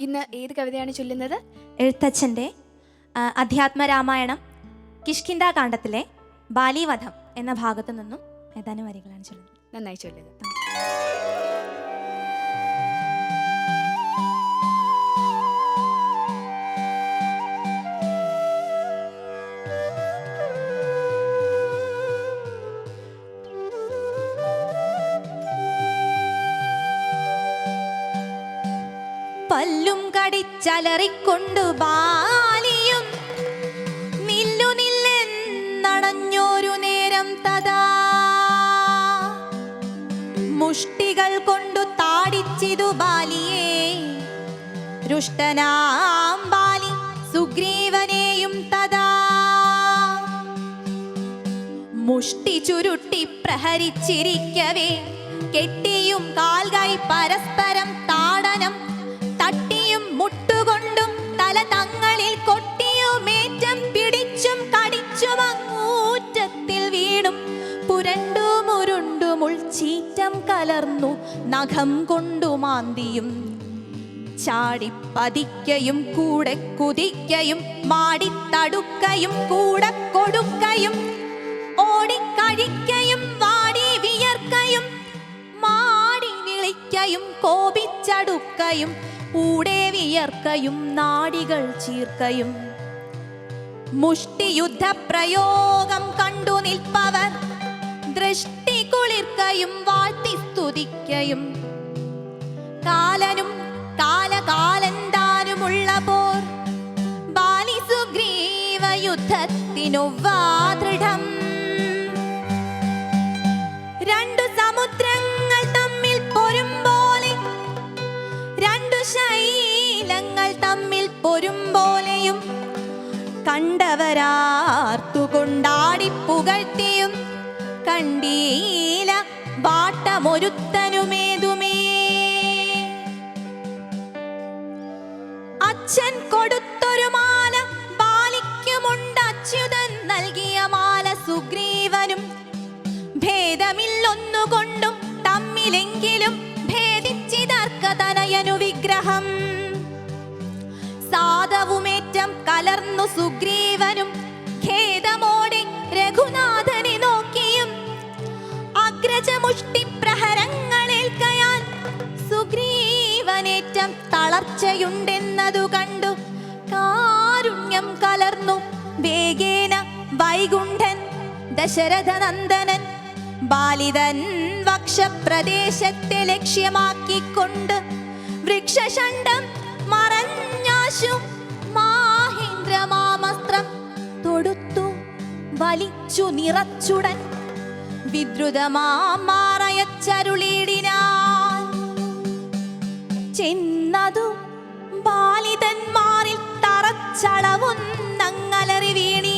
ഇന്ന് ഏത് കവിതയാണ് ചൊല്ലുന്നത്? എഴുത്തച്ഛന്റെ അധ്യാത്മ അധ്യാത്മരാമായണം കിഷ്കിന്ദ കാണ്ഡത്തിലെ ബാലിവധം എന്ന ഭാഗത്തു നിന്നും ഏതാനും വരികളാണ് ചൊല്ലുന്നത്. നന്നായി ചൊല്ലുക. പല്ലും കടിച്ചലറിക്കൊണ്ടു ബാലിയും. നില്ലു നേരം തഥാ മുഷ്ടികൾ കൊണ്ടു താടിച്ചിതു ബാലിയെ. രുഷ്ടനാം ബാലി സുഗ്രീവനെയും തഥാ മുഷ്ടി ചുരുട്ടി പ്രഹരിച്ചിരിക്കവേ. കെട്ടിയും കാൽകൈ പരസ്പരം താടനം മുട്ടുകൊണ്ടും തല തങ്ങളിൽ കൊട്ടിയുമേറ്റം പിടിച്ചും കടിച്ചും അങ്ങൂറ്റത്തിൽ വീണും. പുരണ്ടു മുൾച്ചീറ്റം കലർന്നു നഖം കൊണ്ടു മാന്തിയും. ചാടിപ്പതിക്കയും കൂടെ കുതിക്കയും മാടിത്തടുക്കയും കൂടെ കൊടുക്കയും ഓടിക്കഴിക്കയും വാടി വിയർക്കയും മാടി വിളിക്കയും കോപിച്ചടുക്കയും കൂടെ വിയർക്കയും നാടികൾ ചീർക്കയും. മുഷ്ടിയുദ്ധ പ്രയോഗം കണ്ടു നിൽപ്പവർ ദൃഷ്ടി കുളിർക്കയും വാഴ്ത്തി സ്തുതിക്കയും. കാലനും കാലകാലന്താനുമുള്ള പോർ ബാലി സുഗ്രീവ യുദ്ധത്തിനൊവ്വാദൃഢം പോലെയും കണ്ടവരാർത്തുകൊണ്ടാടി പുകഴ്ത്തിയും കണ്ടീല വാട്ടമൊരുത്തനുമേതുമേ. അച്ഛൻ കൊടുത്തൊരു മാല ബാലിക്കുമുണ്ട് അച്യുതൻ നൽകിയ മാല സുഗ്രീവനും. ഭേദമില്ലൊന്നുകൊണ്ടും തമ്മിലെങ്കിലും ഭേദിച്ചിതർക്കതനയനു വിഗ്രഹം. സാധവുമേറ്റം കലർന്നു സുഗ്രീവനും ഖേദമോടെ രഘുനാഥനെ നോക്കിയും അഗ്രജമുഷ്ടി പ്രഹരങ്ങളേൽക്കയാൽ സുഗ്രീവനേറ്റം തളർച്ചയുണ്ടെന്നതു കണ്ടു. കാരുണ്യം കലർന്നു. വേഗേന വൈകുണ്ഠൻ ദശരഥനന്ദനൻ ബാലിതൻ വക്ഷപ്രദേശത്തെ ലക്ഷ്യമാക്കിക്കൊണ്ട് വൃക്ഷഷണ്ഡം മറഞ്ഞാശു മാഹേന്ദ്രമാമസ്ത്രം തൊടുത്തു വലിച്ചു നിറച്ചുടൻ. വിദ്രുതമാറയച്ചരുളിടിനാൻ ചെന്നതു ബാലിതന്മാരിൽ തറച്ചളവുന്നങ്ങലറി വീണിടിനാൻ